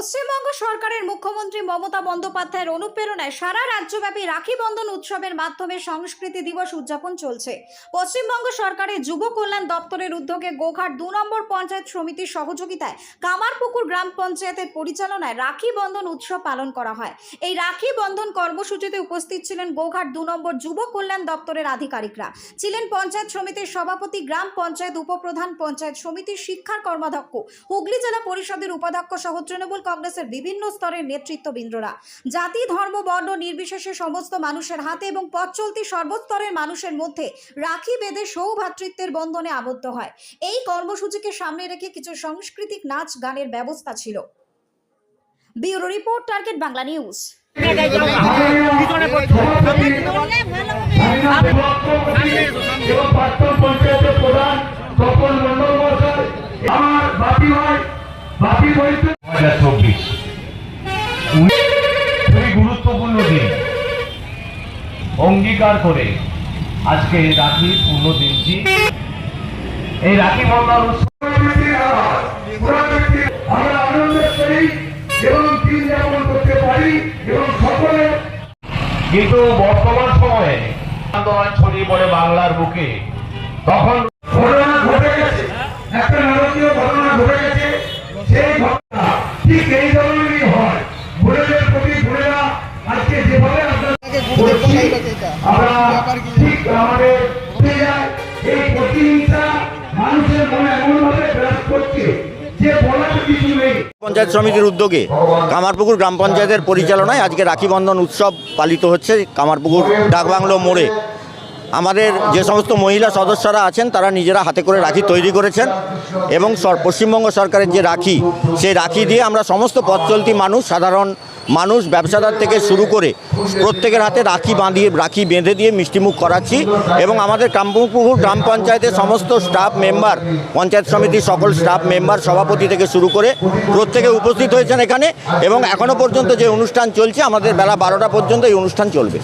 পশ্চিমবঙ্গ সরকারের মুখ্যমন্ত্রী মমতা বন্দ্যোপাধ্যায়ের অনুপ্রেরণায় সারা রাজ্যব্যাপী রাখি বন্ধন উৎসবের মাধ্যমে সংস্কৃতি দিবস উদযাপন চলছে। পশ্চিমবঙ্গ সরকারের যুব কল্যাণ দপ্তরের উদ্যোগে গোঘাট দু নম্বর পঞ্চায়েত সমিতির সহযোগিতায় কামারপুকুর গ্রাম পঞ্চায়েতের পরিচালনায় রাখি বন্ধন উৎসব পালন করা হয়। এই রাখি বন্ধন কর্মসূচিতে উপস্থিত ছিলেন গোঘাট দু নম্বর যুব কল্যাণ দপ্তরের আধিকারিকরা। ছিলেন পঞ্চায়েত সমিতির সভাপতি, গ্রাম পঞ্চায়েত উপপ্রধান, পঞ্চায়েত সমিতির শিক্ষার কর্মাধ্যক্ষ, হুগলি জেলা পরিষদের উপাধ্যক্ষ সহ তৃণমূল কংগ্রেসের বিভিন্ন স্তরের নেতৃত্ববৃন্দরা। জাতি, ধর্ম, বর্ণ নির্বিশেষে সমস্ত মানুষের হাতে এবং পথ চলতি সর্বস্তরের মানুষের মধ্যে রাখি বেঁধে সৌভ্রাতৃত্বের বন্ধনে আবদ্ধ হয়। এই কর্মসূচিকে সামনে রেখে কিছু সাংস্কৃতিক নাচ গানের ব্যবস্থা ছিল। Bureau report, target Bangla news. হাজার চব্বিশ খুবই গুরুত্বপূর্ণ দিন। অঙ্গীকার করে আজকে এই রাখি, পূর্ণ দিনটি। এই রাখি বন্ধন কিন্তু বর্তমান সময়ে আন্দোলন ছড়িয়ে পড়ে বাংলার বুকে। তখন ঘটে গেছে। একটা নারকীয় ঘটনা ঠিক এই ধরনেরই হয়। প্রতি আজকে যেভাবে আমরা ঠিক আমাদের এই প্রতিহিংসা মানুষের মনে এমনভাবে বিরাজ করছে যে বলার কিছু নেই। পঞ্চায়েত সমিতির উদ্যোগে কামারপুকুর গ্রাম পঞ্চায়েতের পরিচালনায় আজকে রাখি বন্ধন উৎসব পালিত হচ্ছে কামারপুকুর ডাকবাংলো মোড়ে। আমাদের যে সমস্ত মহিলা সদস্যরা আছেন, তারা নিজেরা হাতে করে রাখি তৈরি করেছেন এবং পশ্চিমবঙ্গ সরকারের যে রাখি, সেই রাখি দিয়ে আমরা সমস্ত পথ মানুষ, সাধারণ মানুষ, ব্যবসাদার থেকে শুরু করে প্রত্যেকের হাতে রাখি বাঁধিয়ে, রাখি বেঁধে দিয়ে মিষ্টিমুখ করাচ্ছি এবং আমাদের কামপুকুর গ্রাম পঞ্চায়েতের সমস্ত স্টাফ মেম্বার পঞ্চায়েত সমিতির সকল স্টাফ মেম্বার সভাপতি থেকে শুরু করে প্রত্যেকে উপস্থিত হয়েছেন এখানে এবং এখনও পর্যন্ত যে অনুষ্ঠান চলছে, আমাদের বেলা বারোটা পর্যন্ত এই অনুষ্ঠান চলবে।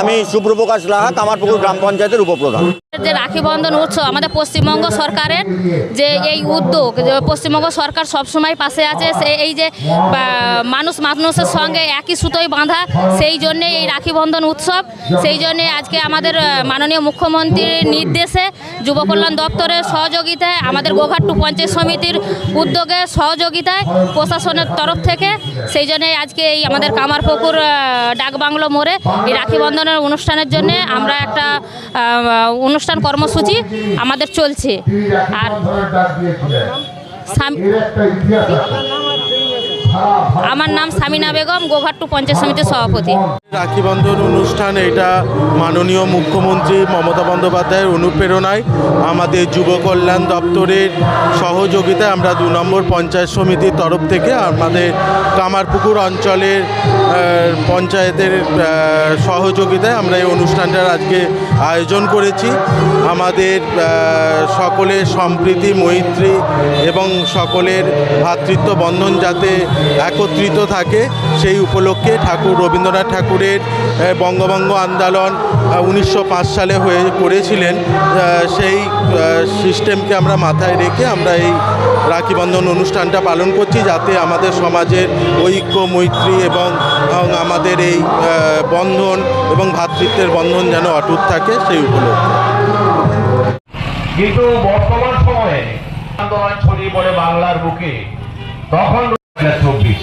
আমি সুপ্রপ্রকাশ লাহা কামারপুকুর গ্রাম পঞ্চায়েতের উপপ্রধান। যে রাখি বন্ধন উৎসব, আমাদের পশ্চিমবঙ্গ সরকারের যে এই উদ্যোগ পশ্চিমবঙ্গ সরকার সবসময় পাশে আছে এই যে মানুষ মানুষের সঙ্গে একই সুতোয় বাঁধা, সেই জন্যে এই রাখি বন্ধন উৎসব, সেই জন্যে আজকে আমাদের মাননীয় মুখ্যমন্ত্রীর নির্দেশে যুব কল্যাণ দপ্তরের সহযোগিতায়, আমাদের গোঘাট্টু পঞ্চায়েত সমিতির উদ্যোগে সহযোগিতায় প্রশাসনের তরফ থেকে, সেই জন্যে আজকে এই আমাদের কামারপুকুর ডাকবাংলো মোড়ে এই রাখি বন্ধনের অনুষ্ঠানের জন্য আমরা একটা অনুষ্ঠান কর্মসূচি আমাদের চলছে। আর আমার নাম সামিনা বেগম গোঘাট্টু পঞ্চায়েত সমিতির সভাপতি। রাখি বন্ধন অনুষ্ঠান, এটা মাননীয় মুখ্যমন্ত্রী মমতা বন্দ্যোপাধ্যায়ের অনুপ্রেরণায় আমাদের যুব কল্যাণ দপ্তরের সহযোগিতায় আমরা দু নম্বর পঞ্চায়েত সমিতির তরফ থেকে আমাদের কামারপুকুর অঞ্চলের পঞ্চায়েতের সহযোগিতায় আমরা এই অনুষ্ঠানটার আজকে আয়োজন করেছি। আমাদের সকলের সম্প্রীতি, মৈত্রী এবং সকলের ভ্রাতৃত্ব বন্ধন যাতে একত্রিত থাকে, সেই উপলক্ষে ঠাকুর রবীন্দ্রনাথ ঠাকুরের আহ, বঙ্গভঙ্গ আন্দোলন উনিশশো পাঁচ সালে হয়ে করেছিলেন। সেই সিস্টেমকে আমরা মাথায় রেখে আমরা এই রাখি বন্ধন অনুষ্ঠানটা পালন করছি যাতে আমাদের সমাজের ঐক্য মৈত্রী এবং আমাদের এই বন্ধন এবং ভ্রাতৃত্বের বন্ধন যেন অটুট থাকে সেই উপলক্ষে। কিন্তু বর্তমান সময়ে আন্দোলন ছড়িয়ে পড়ে বাংলার বুকে তখন চব্বিশ।